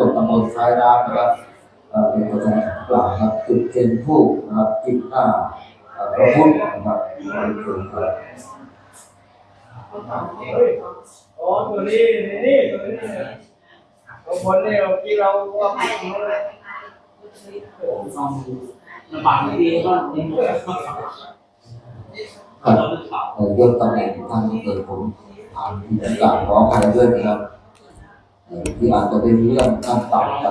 ตกตำบลท้ายน้ำนะครับเอ่อเป็นประธานกล่าวครับจุดเทียนทูบนะครับจิตหน้าเอ่อพระพุทธนะครับบริสุทธิ์ครับอ๋อตัวนี้นี่นี่ตัวนี้นะตัวบนนี่เมื่อกี้เราว่าผิดนู้นเลยลำบากไม่ดีก็จริงครับเอ่อยกตำแหน่งท่านเกิดผมอ่านที่กล่าวขอใครด้วยนะครับเอ่อ ที่อาจจะเป็นเรื่องขั้นต่ำไป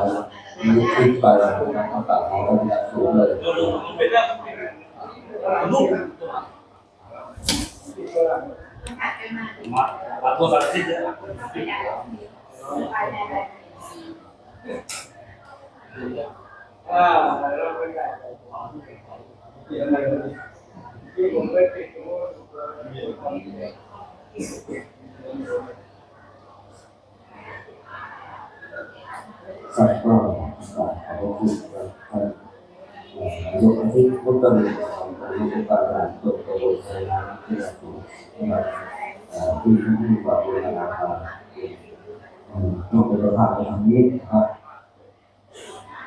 มีคลิปไปนะครับขั้นต่ำของเราเนี่ยสูงเลยลูกมามาตัวสัตว์สิ้นเยอ่าเราไปไงเดี๋ยวอะไรที่ผมไม่ติดนู้น สัตว์ก็ขอขอบคุณครับท่านเอ่อยกที่พุทธมิตรของพระพุทธบาทตัวกระบวนการที่เราถูกนะครับเอ่อที่ที่ที่ว่าบูรณาการเอ่อนอกจากภาพทางนี้นะครับ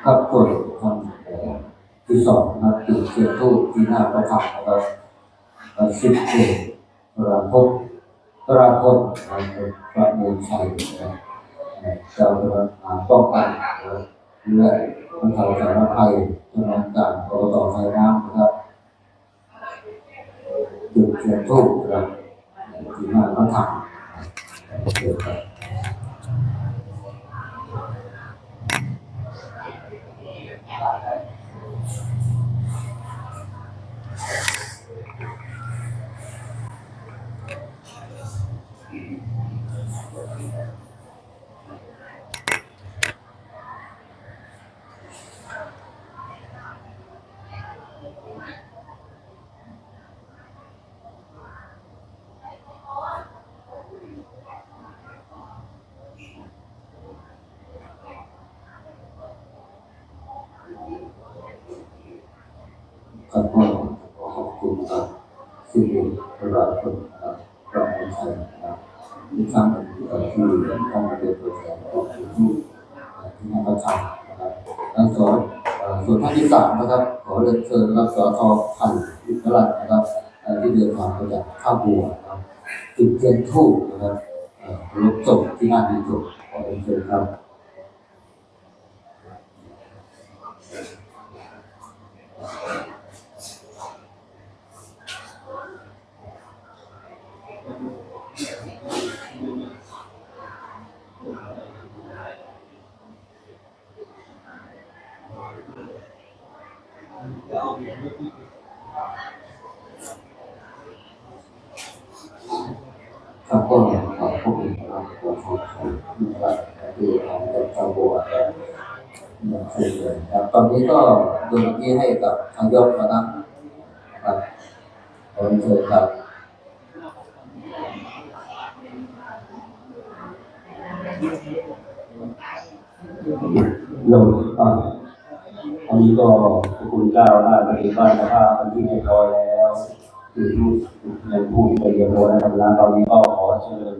ครับกฎทางเอ่อที่สองนะครับจุดเทียนทูบที่หน้าพระธรรมนะครับเอ่อสิบเจ็ดปราพบปราพบพระมูลชัยนะครับ เราจะมาป้องกันและบรรเทาสาธารณภัยจำนวนการอบตไทยน้ำนะครับจุดเทียนทูบนะครับที่มาต้องทำโอเคครับ ครับก็ขอขอบคุณครับสิ่งที่เราคนครับเราไม่ใช่ครับที่ทำเป็นที่เราที่ทำมาเป็นตัวแทนของผู้ที่ที่ทำประจำนะครับแล้วส่วนเอ่อส่วนท่านที่สามนะครับขอเรียนเชิญรับสอทอพันธุ์อิสระนะครับที่เดินทางมาจากท่าบัวนะครับจุดเทียนทูบนะครับรถจบที่หน้าดีจบขอเรียนเชิญครับก็ขอพบคุณครับขอขอบคุณนะครับที่ทางเป็นชาวบัวนะครับเชิญเลยครับตอ นี้ก็โยนที่ให้กับทางยกนะครับครับขอเชิญครับลงอ่าอันนี้ก็ขอบคุณเจ้าหน้าที่บ้านนะครับอันที่เรียบร้อยแล้วคือผู้ในผู้ไปเรียบร้อยแล้วทำงานตอนนี้ก็ขอเชิญ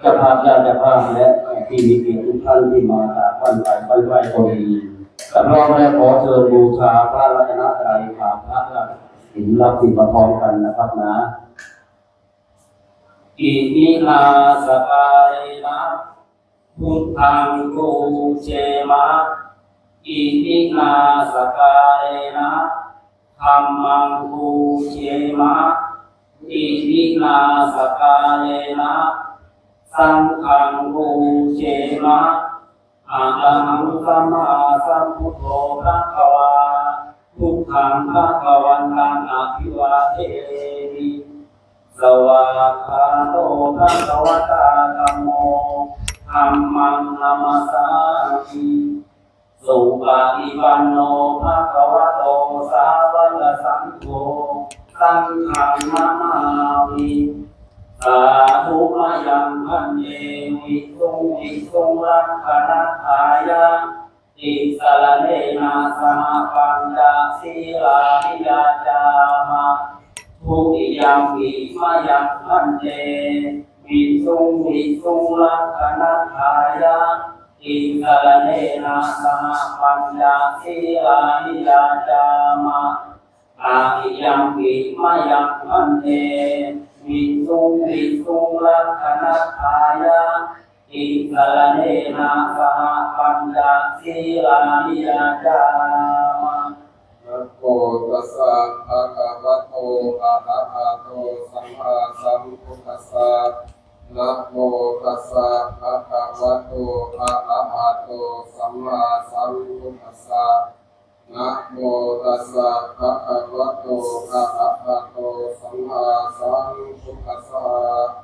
เจ้าภาพญาติเจ้าภาพและที่มีเกียรติทุกท่านที่มาจากบ้านไปบ้านไหวก็ดี แต่พร้อมแล้ขอเชิญบูชาพระรัตนตรัยขามพระหินรับสิ่งมาพร้อมกันนะครับนะอิมินาสกายนะพุทธังกูเจมะอิมินาสกายนะธรรมังกูเจมะอิมินาสกายนะสังฆังกูเจมะ อะระหังสัมมาสัมพุทโธพระคะวาทุกขังพระคะวันตังอภิวาเทมิสวากขาโตภะคะวตาธัมโมธัมมังนามัสามิสุปาฏิปันโนภะคะวะโตสาวกสังโฆสังฆังนามามิสาธุมายังพันเยวิสุงวิสุงรักขณทายาติสรณเนนาสหปัญจศีลานิยาจามาทุติยามปีมายังพันเตวิสุงวิสุงลักขณทายาติอิสรเนนะสหปัญญาสีลานิยาจามะอาหิยังปิมายังมันเตวิสุงวิสุงลักขณทายะ อิสรเนนะสหปัญญาสีลานิยาจามะนะโมตัสสะภะคะวะโตอะระหะโตสัมมาสัมพุทธัสสะนะโมตัสสะภะคะวะโตอะระหะโตสัมมาสัมพุทธัสสะนะโมตัสสะภะคะวะโตอะระหะโตสัมมาสัมพุทธัสสะ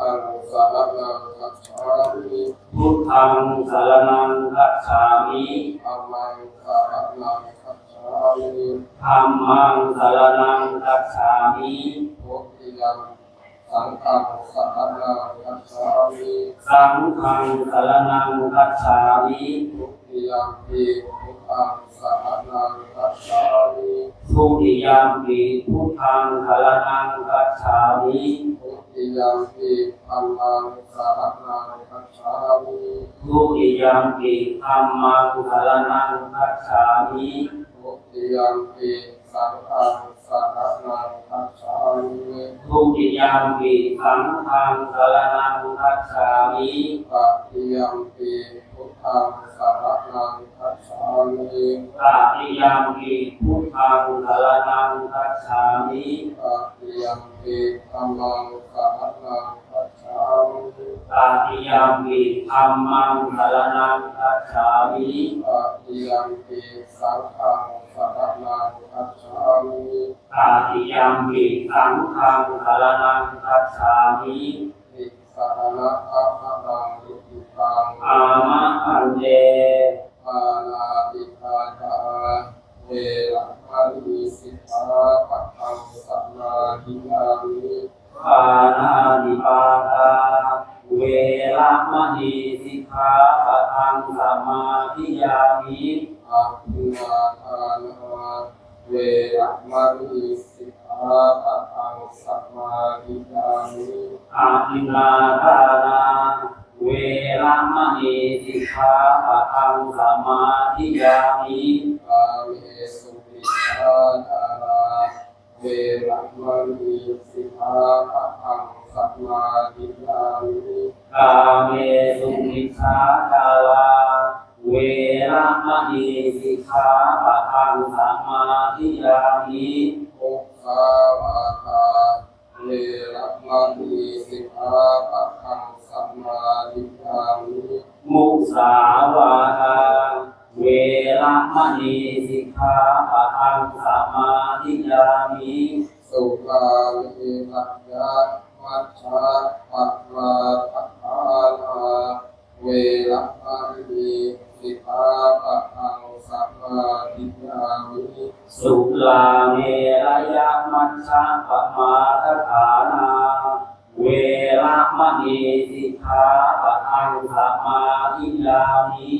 พุทธังสารนังคัจฉามิพุทธังสรณังคัจฉามิธัมมังสารนังคัจฉามิธัมมังสรณังคัจฉามิทุติยัมสังฆังสารนังคัจฉามิสังฆังสรณังคัจฉามิทุติยัมปีพุทธังสารนังคัจฉามิทุติยามปิพุทธังสรณังคัจฉามิทุติ ยัมปีธัมมังสารนังคัจฉามิทุติยามปิธัมมังสรณังคัจฉามิทุติยัมปีสังฆัง ทุติยามปิสังฆังสารณังคัจฉามิตติยัมปีพุทธังสารนังคัจฉามิตติยามปิพุทธังสารณังคัจฉามิตติยัมปีธัมมังสารนังคัจฉามิตติยามปิธัมมังสารณังคัจฉามิตติยัมปีสังฆังสารนังคัจฉามิตาติยามปิสังฆังสารนังคัจฉามิอิสรณะอะหะรังอิติตังอามะอันเดปานาติกาตาเวระมะนีสิกขาปัตตังสัมมาทิยามิปานาติปาตาเวระมณีสิกขาปะทังสมาธิยามิอาภินาทานา เวระมะนีสิกขาปัตตังสัมมาทิยามิอาทินาทานาเวระมณีสิกขาปะทังสมาธิยามิกาเมสุวิชาจาราเวระมะนีสิกขาปัตตังสัมมาทิยามิกาเมสุมิชาจารา เวระมณีสิกขาปะทังสมาธิยามิมุสาวาทาเวระมะนีสิกขาปัตตังสัมมาทิยามิมุสาวาทาเวระมณีสิกขาปะทังสมาธิยามิสุรามิรัจยามัชฌะปัตมาทัฏฐานาเวระมะ นีสิกขาปัตตังสัมมาทิยามิสุลาเมรยมัชฌะปะมาทฐานา เวระมณีสิกขาปะทังสมาธิยามิ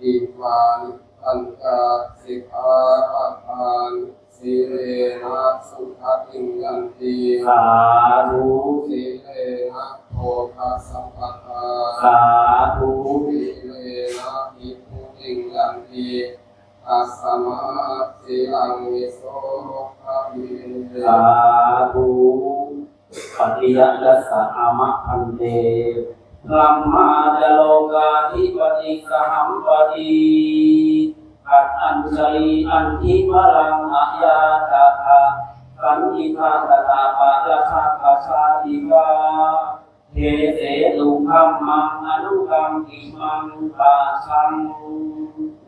อิมานิอันกาสิกขาปัฏฐานสีเลนะสุขติงยันติสาธุสีเลนะโภคสัมปทาสา อัสสมาสีลังวิโสภะมิสาธุปฏิยัติสะอามะพันเตลัมมาจโลกาธิปติสหัมปติอัตอัญชลีอันทิพลังอะยาตะภะสันติภาตตาปะละคาปะชาติวาเทเสลุคัมมังอนุกัมกิมังตัสสะภะคะวะโตอะระหะโตสัมมาสัม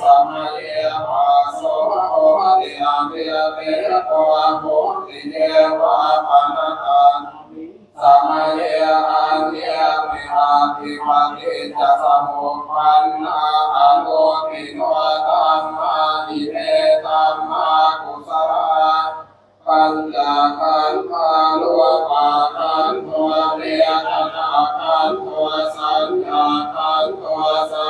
สัมเลียวาโสโหติอาเบียเบียโกโหติเนวาปนัตันสัมเลียอันเลียวิหาริวันเดจะสมุปันอาอันโกติโนตัมมาอิเนตัมมากุสระปัญญาคันธาลุปาคันโทเรียตนาคันโทสัญญาคันโทสั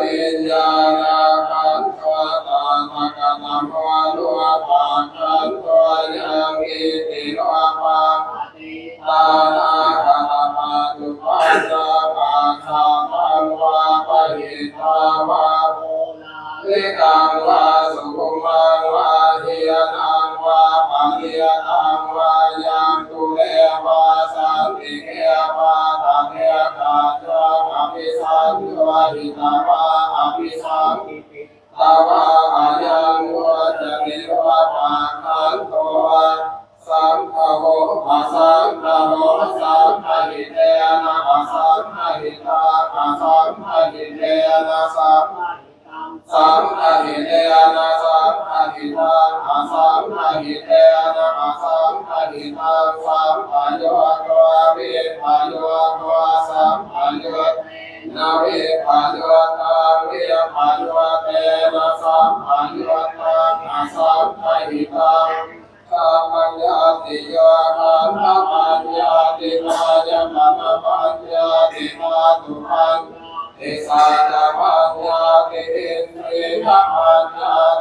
วิญญาณขันตัวตามกนามวะลุวะปาขันตยามิติโลภะตานาคามตุปัสสะปัสสังวะปะหิาวะนิตังสุขุมัวะทียนัวะปัญญา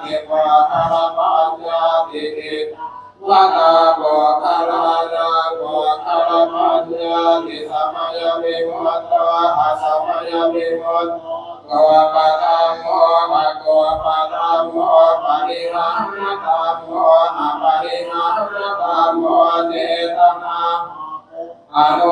นิวาคารปัญญาติวะนาโกคารนาโกตารปัญญาติสัมยาบิวัตตาอาสัมยามิวัตโกปะตัมโมมะโกปะตัมโมปะริหัะตัมโมอะปะริหัะตัมโมเจตนาอนุ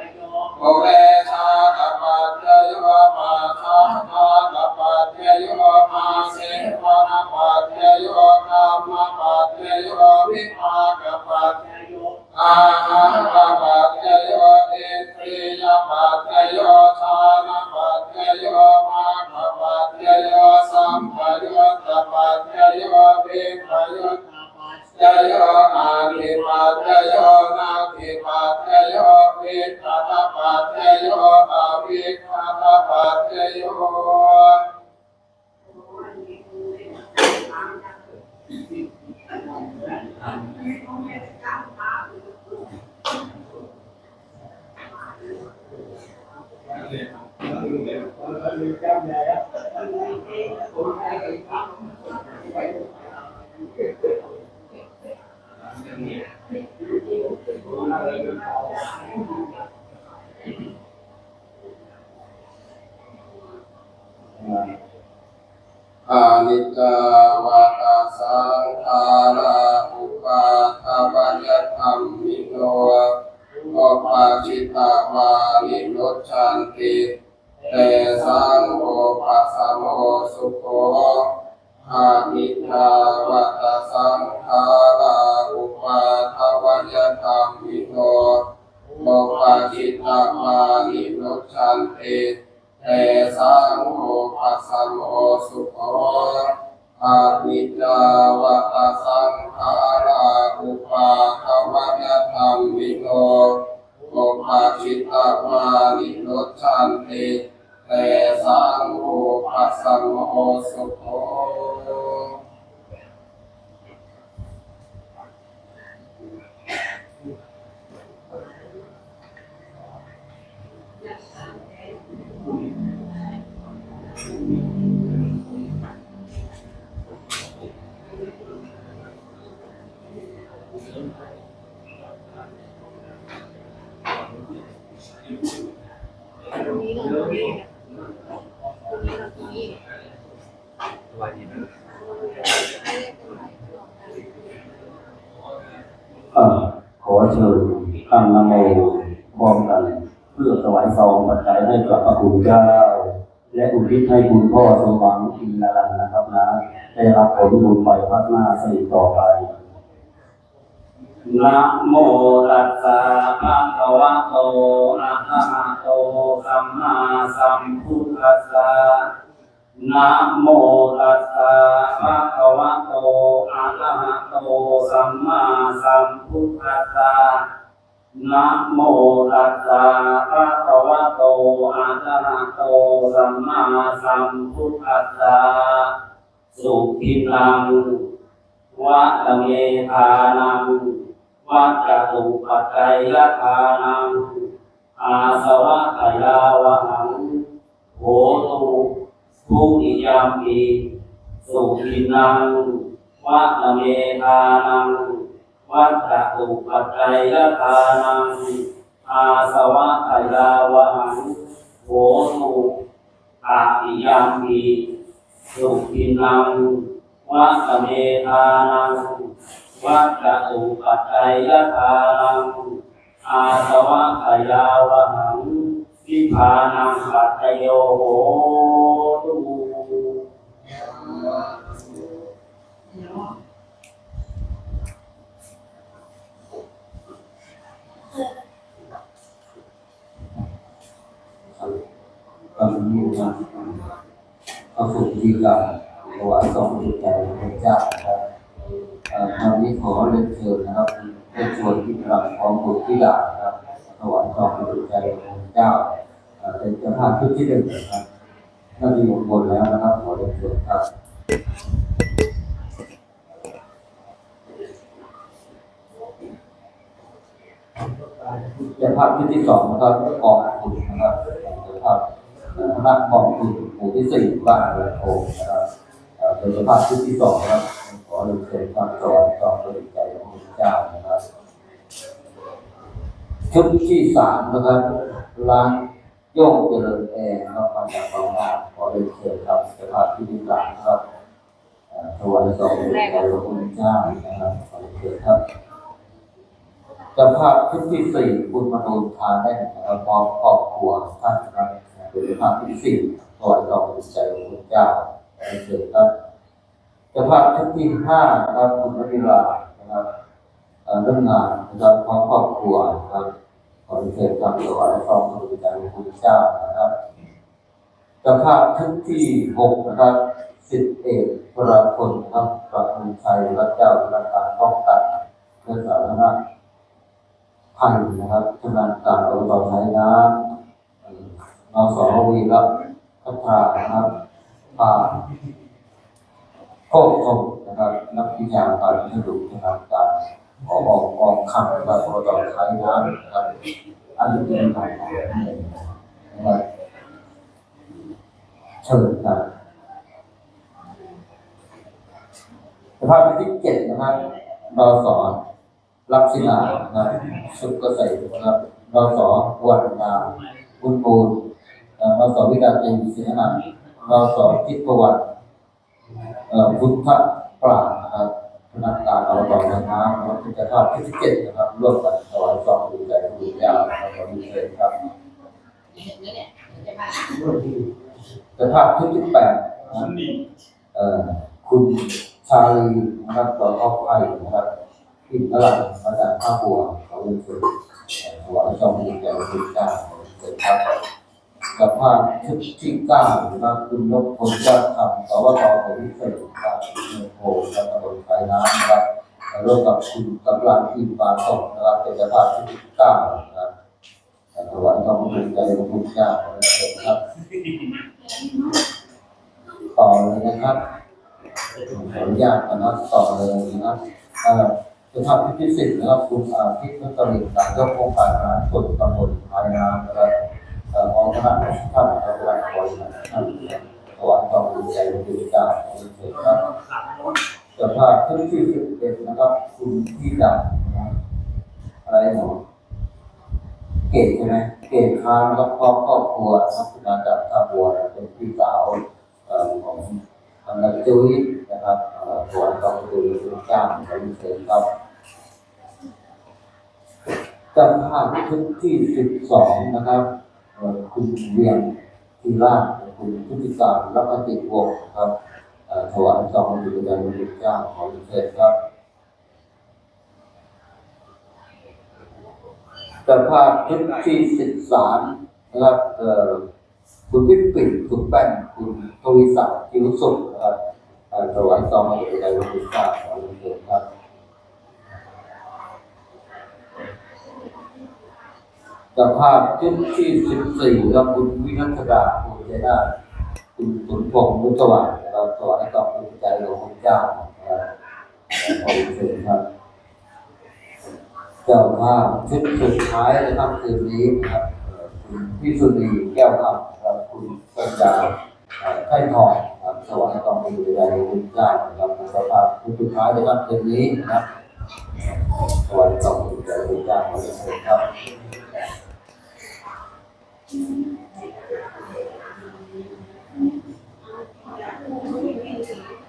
คาตาปัจจโยอาวิคาตาปัจจโยานิจจวัตสังขาราอุปาทวัยธรรมิโนโอปาชิตาวานิโรชันติเตสังโอปัสโมสุโขอานิจจวัตสังขาราอุปาทวัยธรรมิโนโอปาชิตาวานิโรชันติเตสังโฆ ปัสสะโมสุโขอาวิจาวัตสังขาราอุปาทวัยธรรมวิโนโอภาชิตาวานิโรชันติเตสังโฆปัสสะโมสุโขต รงนี้เลยตรงนี้ตรงนี้ตรงนี้เอ่อขอเชิญตั้งนโมพร้อมกัน เพื่อถวายซองปัจจัยให้กับพระคุณเจ้า และอุทิศให้คุณพ่อสมหวังอินรันนะครับนะ ได้รับผลบุญไปพัฒนาสืบต่อไปนะโมตัสสะภะคะวะโตอะระหะ โตสัมมาสัมพุทธัสสะนะโมตัสสะภะคะวะโตอะระหะโตสัมมาสัมพุทธัสสะนะโมตัสสะภะคะวะโตอะระหะโตสัมมาสัมพุทธัสสะสุขินังวัตเมธานังวัตตุปัจจัยทานัง อาสวะขยาวะหังโหตุภูติยามีสุขินังวัตเมธานังวัตตุปัจจัยทานังอาสวะขยาวะหังโหตุอาติยามีสุขินังวัตเมธานังวัตถุปัจจัยทานัง อาสวะขยาวหังวิภานังปัจจโยโหตุตอนนี้มาเข้าสู่พิธีการถวายซองปัจจัยพระเจ้าครับ ตอนนี้ขอเรียนเชิญนะครับเป็นส่วนที่กำลังพร้อมบุตรที่ดานะครับถวายซองปัจจัยพระเจ้าเอ่อเป็นเจ้าภาพชุดที่หนึ่งนะครับถ้ามีมงคลแล้วนะครับขอเรียนเชิญครับเจ้าภาพชุดที่สองนะครับกองทุนนะครับเจ้าภาพเอ่อคณะกองทุนหมู่ที่สี่บ้านเรือนโทนะครับเป็นเจ้าภาพชุดที่สองนะครับ เรียนเชิญความสวัสดิ์ความบริใจของพระเจ้านะครับ ชุดที่สามนะครับร้านโย่งเจริญแอร์นะครับมาจากบางนาขอเรียนเชิญครับเจ้าภาพชุดที่สามนะครับเอ่อถวายสองบริใจของพระเจ้านะครับขอเรียนเชิญครับเจ้าภาพชุดที่สี่คุณมโนทาแนได้นะครับพร้อมครอบครัวท่านนะครับเป็นเจ้าภาพที่สี่ถวายต่อพระใจของพระเจ้าขอเชิญครับ จ้าภาพชุดที่ห้านะครับคุณวิลานะครับเรื่องงานนะครับพร้อมครอบครัวนะครับขอเชิญครับถวายต่อพระใจของพระเจ้านะครับจ้าภาพชุดที่หกนะครับสิทธิเอกพระพลนะครับประทุมชัยรัตเจ้ารัการป้องกันเพื่อสาธารณะพันนะครับชำนาญการอบตท้ายน้ำนสวีรับพัฒนานะครับผ่า นโคกคมนะครับนักวิชาการที่ดูชำนาญการขอบอกออกคำนะครับอบตท้ายน้ำนะครับอันนี้เป็นใครนะครับเชิญครับสภาพที่เจ็ดนะครับเราสอนลักษณะนะครับสุขเกษตรนะครับเราสอนวันนาบุญปูนเราสอนวิดาเจงศิลนันท์เราสอนทิพวัตรเอ่อ พุทธปราชญ์นะครับพนักงานอบตน้ำนะครับเป็นเจ้าภาพที่สิบเจ็ดนะครับร่วมกันถวายซองดูใจดูยาวนะครับขอดีเลยครับเจ้าภาพที่สิบแปดนะครับเอ่อคุณชาลีนะครับสอขอไผ่นะครับที่ตลาดมาจากภาคบัวเขาเป็นคนหัวจอมดีแก่คุณเจ้าเกิดครับ กับภาพชุดที่เก้านะครับคุณนพพลเจ้าคำสวทของพิเศษครับเมืองโพและตำบลสายน้ำนะครับร่วมกับคุณกำลังอินบานส่งนะครับเป็นภาพชุดที่เก้านะครับถวายความดีใจคุณเจ้าเกิดครับต่อเลยนะครับขออนุญาตนะครับต่อเลยนะครับสภาพที่ที่สิบนะครับคุณอาทิตย์นักตรินนายกองค์การบริหารส่วนตำบลภายน้ำนะครับ เอ่อของคณะท่านประธานบริหารท่านถวายความดีใจในกิการของเสกครับสภาพที่ที่สิบเอ็ดนะครับคุณพี่ดำอะไรหนอเกตใช่ไหมเกตคานแล้วก็ครอบครัวครับคุณอาจารย์ท่าบัวเป็นพี่สาวของทางนักจุ้ยนะครับเอ่อถวายกองทุนคุณจ้างบริเวณครับจำภาพชุดที่สิบสองนะครับ คุณเวียงทีราชคุณพุทธิการรับปฏิวงครับถวายกองทุนบริเวณคุณจ้างของเชิญครับจำภาพชุดที่สิบสามนะครับคุณวิปิ่นคุณแป้นคุณทวีศักดิ์จิวสุขครับถวายซองมาจากใจวันที่เก้าของเรียนครับ สภาพชุดที่สิบสี่ครับคุณวินัทดาคุณเจนาคุณสุนพงศ์มุตวานะครับถวายต่อคุณใจหลวงพระเจ้านะครับขอบคุณครับเจ้าภาพชุดสุดท้ายนะครับคืนนี้ครับคุณพี่สุนีแก้วคำครับคุณปัญญาไข่ทองครับสวัสดีกองมีวิทยาคุณเจ้านะครับเป็นเจ้าภาพชุดสุดท้ายนะครับคืนนี้นะครับสวัสดีกองมีวิทยาคุณเจ้าขอเชิญครับ ขอ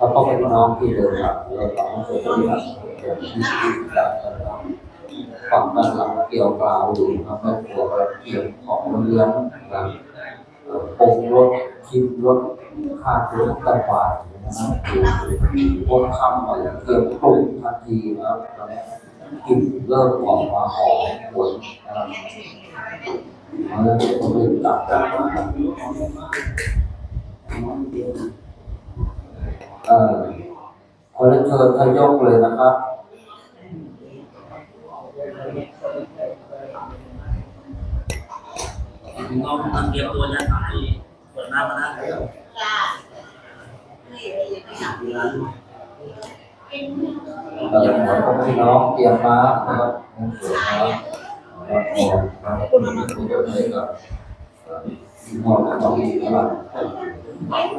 บคุณน้องที่เดินทางและต่อมาเจอที่ครับเดี๋ยวที่ที่จะนะครับฝั่งด้านหลังเกี่ยวกล่าวอยู่ครับแม่ครัวกระเกี่ยวของเลี้ยงนะครับปงรสชิมรสค่าตัวต่างๆนะครับคือคนทำอะไรเกี่ยวปรุงทันทีนะครับกินเริ่มออกมาหอมหวนนะครับ เอาแล้วผมเริ่มตัดกันนะย่อขอเรียนเชิญทยกเลยนะครับน้องมันเตรียมตัวจะถ่ายเปิดหน้ามานะจ้านี่นี่ยังไม่อยากเรียนเอ่อขอให้พี่น้องเตรียมมานะครับ หนังสือนะครับขอนะครับคุณผู้ชมให้กับเอ่อพี่น้องของที่ตลาด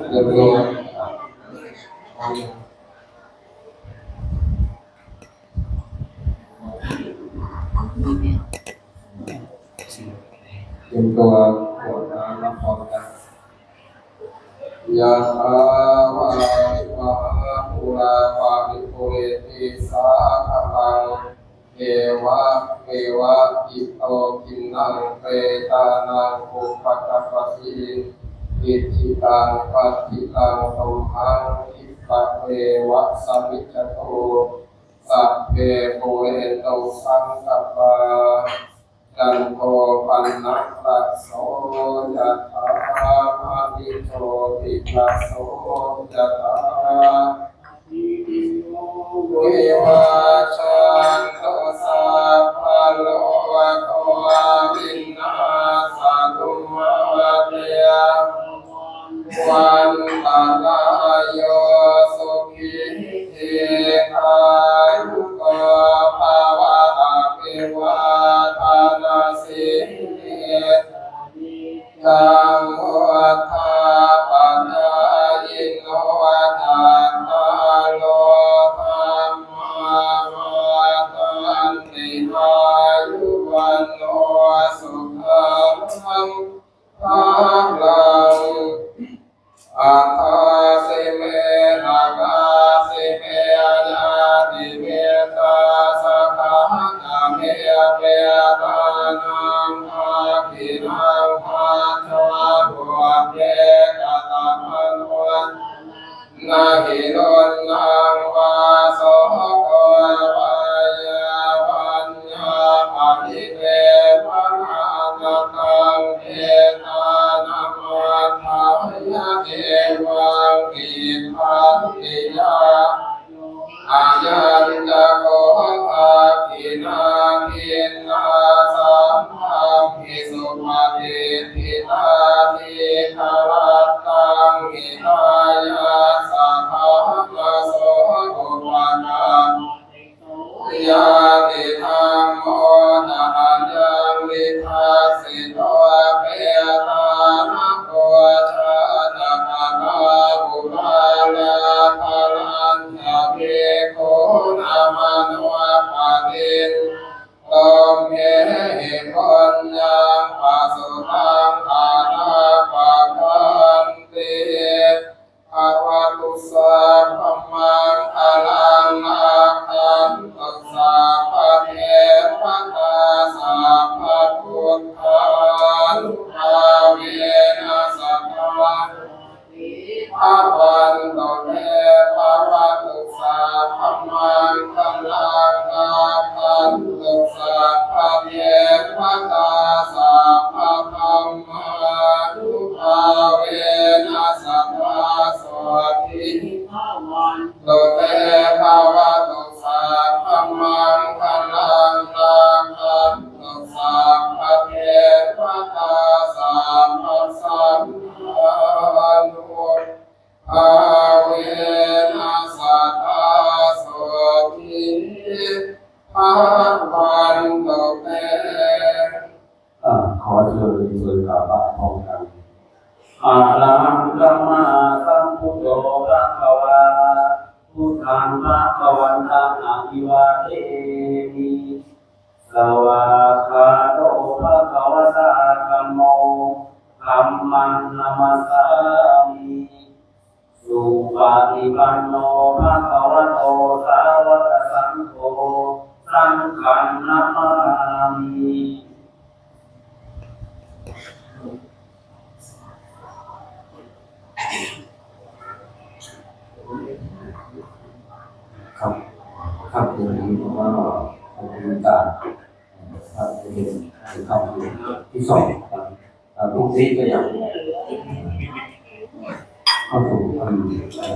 เรียบร้อยนะครับเตรียมตัวขวดน้ำรับพรกันยะถาวาริวหาปุราปาริปุเรติสาคลัง เอวะเอวะอิโตกินังเปตานังอุปกัปปติอิทิตังปัฏฐิตังตุมหังอิปะเอวะสมมิจโตสัพเพปุเรโตสังกปปาจันโทปันนัสสะโสยะถามณิโชติปัสโสยะถา วิวาชันโตสัพพะโล วันต่อแม่ขอเชิญเชิญกรานพร้อมกันอาลังกามา สองครับพรุ่งนี้ก็ยัง